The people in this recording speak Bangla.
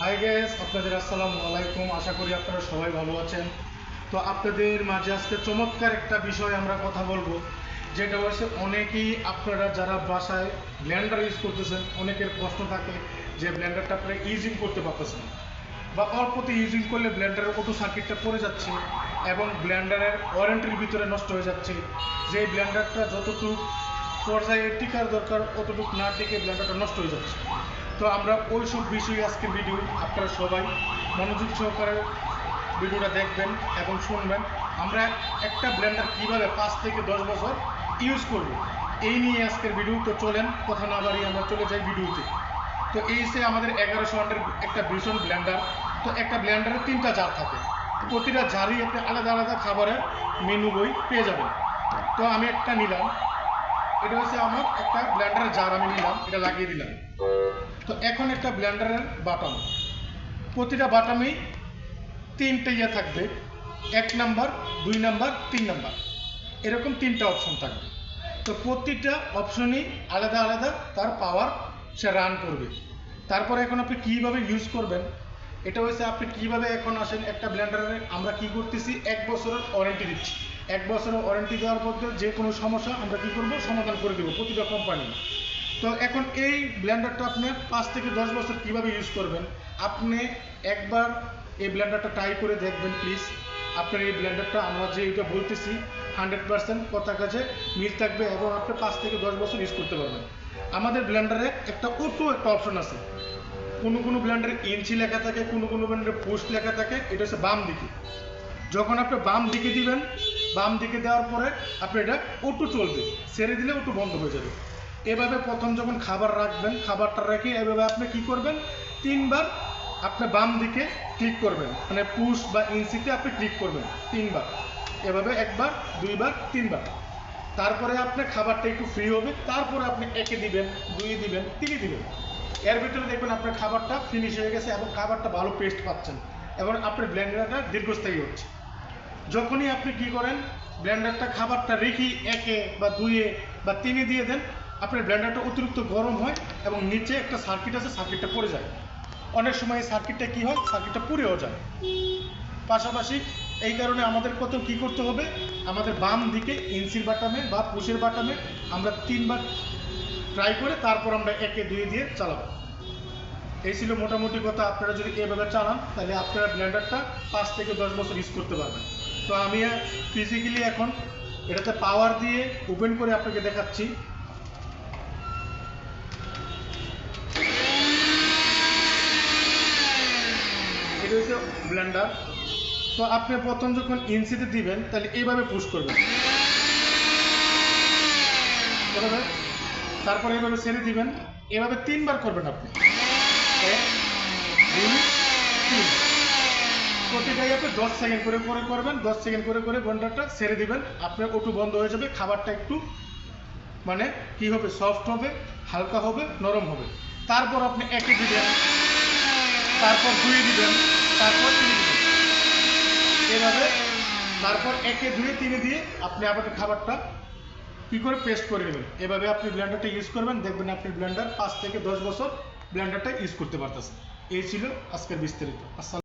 হাই গ্যাস আপনাদের আসসালামু আলাইকুম। আশা করি আপনারা সবাই ভালো আছেন। তো আপনাদের মাঝে আজকে চমৎকার একটা বিষয় আমরা কথা বলব, যেটা হচ্ছে অনেকেই আপনারা যারা বাসায় ব্লেন্ডার ইউজ করতেছেন, অনেকের প্রশ্ন থাকে যে ব্লেন্ডারটা আপনারা ইউজিং করতে পারতেছেন। বা অল্পতে ইউজিং করলে ব্লেন্ডারের অটো সার্কিটটা পড়ে যাচ্ছে এবং ব্লেন্ডারের ওয়ারেন্টির ভিতরে নষ্ট হয়ে যাচ্ছে। যে ব্লেন্ডারটা যতটুকু পর্যায়ে টিকার দরকার, অতটুকু না টিকে ব্লেন্ডারটা নষ্ট হয়ে যাচ্ছে। তো আমরা ওই সব বিষয়ে আজকে ভিডিও আপনারা সবাই মনোযোগ সহকারে ভিডিওটা দেখবেন এবং শুনবেন। আমরা একটা ব্লেন্ডার কীভাবে পাঁচ থেকে দশ বছর ইউজ করব, এই নিয়ে আজকের ভিডিও তো চলেন, কথা না বাড়িয়ে আমরা চলে যাই ভিডিওতে তো এই সে আমাদের এগারোশো আন্ডার একটা ভীষণ ব্লেন্ডার তো একটা ব্লেন্ডারে তিনটা জার থাকে। প্রতিটা জারই আপনি আলাদা আলাদা খাবারের মেনু বই পেয়ে যাবেন। তো আমি একটা নিলাম। এটা হচ্ছে আমার একটা ব্লেন্ডারের জার আমি নিলাম, এটা লাগিয়ে দিলাম। তো এখন একটা ব্লেন্ডারের বাটাম প্রতিটা বাটামেই তিনটে ইয়ে থাকবে। এক নাম্বার দুই নাম্বার তিন নাম্বার এরকম তিনটা অপশন থাকবে। তো প্রতিটা অপশনই আলাদা আলাদা তার পাওয়ার সে রান করবে। তারপরে এখন আপনি কীভাবে ইউজ করবেন? এটা হচ্ছে আপনি কীভাবে এখন আসেন একটা ব্লেন্ডারে আমরা কি করতেছি? এক বছরের ওয়ারেন্টি দিচ্ছি। এক বছরের ওয়ারেন্টি দেওয়ার মধ্যে যে কোনো সমস্যা আমরা কি করব? সমাধান করে দেবো প্রতিটা কোম্পানি তো এখন এই ব্লেন্ডারটা আপনি পাঁচ থেকে দশ বছর কীভাবে ইউজ করবেন? আপনি একবার এই ব্লেন্ডারটা ট্রাই করে দেখবেন প্লিজ আপনার এই ব্লেন্ডারটা, আমরা যে এটা বলতেছি হান্ড্রেড পার্সেন্ট কথা কাছে মিল থাকবে এবং আপনি পাঁচ থেকে দশ বছর ইউজ করতে পারবেন। আমাদের ব্লেন্ডারে একটা অটো একটা অপশন আছে। কোনো কোনো ব্লেন্ডারে ইঞ্চি লেখা থাকে, কোনো কোনো ব্লেন্ডারে পোস্ট লেখা থাকে, এটা হচ্ছে বাম দিকে। যখন আপনি বাম দিকে দিবেন, বাম দিকে দেওয়ার পরে আপনি এটা অটো চলবে। ছেড়ে দিলে অটো বন্ধ হয়ে যাবে। এভাবে প্রথম যখন খাবার রাখবেন, খাবারটা রেখে এভাবে আপনি কি করবেন? তিনবার আপনি বাম দিকে ক্লিক করবেন। মানে পুশ বা ইঞ্চিতে আপনি ক্লিক করবেন। তিনবার। এভাবে একবার, দুইবার, তিনবার। তারপরে আপনার খাবারটা একটু ফ্রি হবে, তারপরে আপনি একে দিবেন, দুই দিবেন, তিনে দিবেন। এর ভিতরে দেখবেন আপনার খাবারটা ফিনিশ হয়ে গেছে এবং খাবারটা ভালো পেস্ট পাচ্ছেন এবং আপনার ব্লেন্ডারটা দীর্ঘস্থায়ী হচ্ছে। যখনই আপনি কি করেন ব্লেন্ডারটা খাবারটা রেখে একে বা দুইয়ে বা তিনে দিয়ে দেন আপনার ব্লেন্ডারটা অতিরিক্ত গরম হয় এবং নিচে একটা সার্কিট আছে সার্কিটটা পড়ে যায়। অনেক সময় এই সার্কিটটা কি হয়? সার্কিটটা পুড়েও যায়। পাশাপাশি এই কারণে আমাদের কত কি করতে হবে? আমাদের বাম দিকে ইঞ্চির বাটামে বা পুষের বাটামে আমরা তিনবার ট্রাই করে তারপর আমরা একে দুয়ে দিয়ে চালাবো। এই ছিল মোটামুটি কথা। আপনারা যদি এভাবে চালান, তাহলে আপনারা ব্লেন্ডারটা পাঁচ থেকে দশ বছর ইউজ করতে পারবেন। তো আমি ফিজিক্যালি এখন এটাতে পাওয়ার দিয়ে ওপেন করে আপনাকে দেখাচ্ছি এটা হচ্ছে ব্লেন্ডার তো আপনি প্রথম যখন ইঞ্চিতে দিবেন, তাহলে এইভাবে পুশ করবেন। তারপরে এইভাবে ছেড়ে দিবেন। এভাবে তিনবার করবেন আপনি। প্রতিটাই আপনি দশ সেকেন্ড করে করে করবেন। দশ সেকেন্ড করে করে ব্লেন্ডারটা ছেড়ে দিবেন। আপনার ওটু বন্ধ হয়ে যাবে। খাবারটা একটু মানে কি হবে? সফট হবে, হালকা হবে, নরম হবে। তারপর আপনি একে দিবেন তারপর ধুয়ে দিবেন, তারপর তিনি এভাবে তারপর একে ধুয়ে তিনে দিয়ে আপনি আবার খাবারটা কি করে পেস্ট করে নেবেন। এভাবে আপনি ব্লেন্ডারটা ইউজ করবেন, দেখবেন আপনি ব্লেন্ডার পাঁচ থেকে দশ বছর ব্লেন্ডারটা ইউজ করতে পারতেছেন। এই ছিল আজকের বিস্তারিত। আসসালাম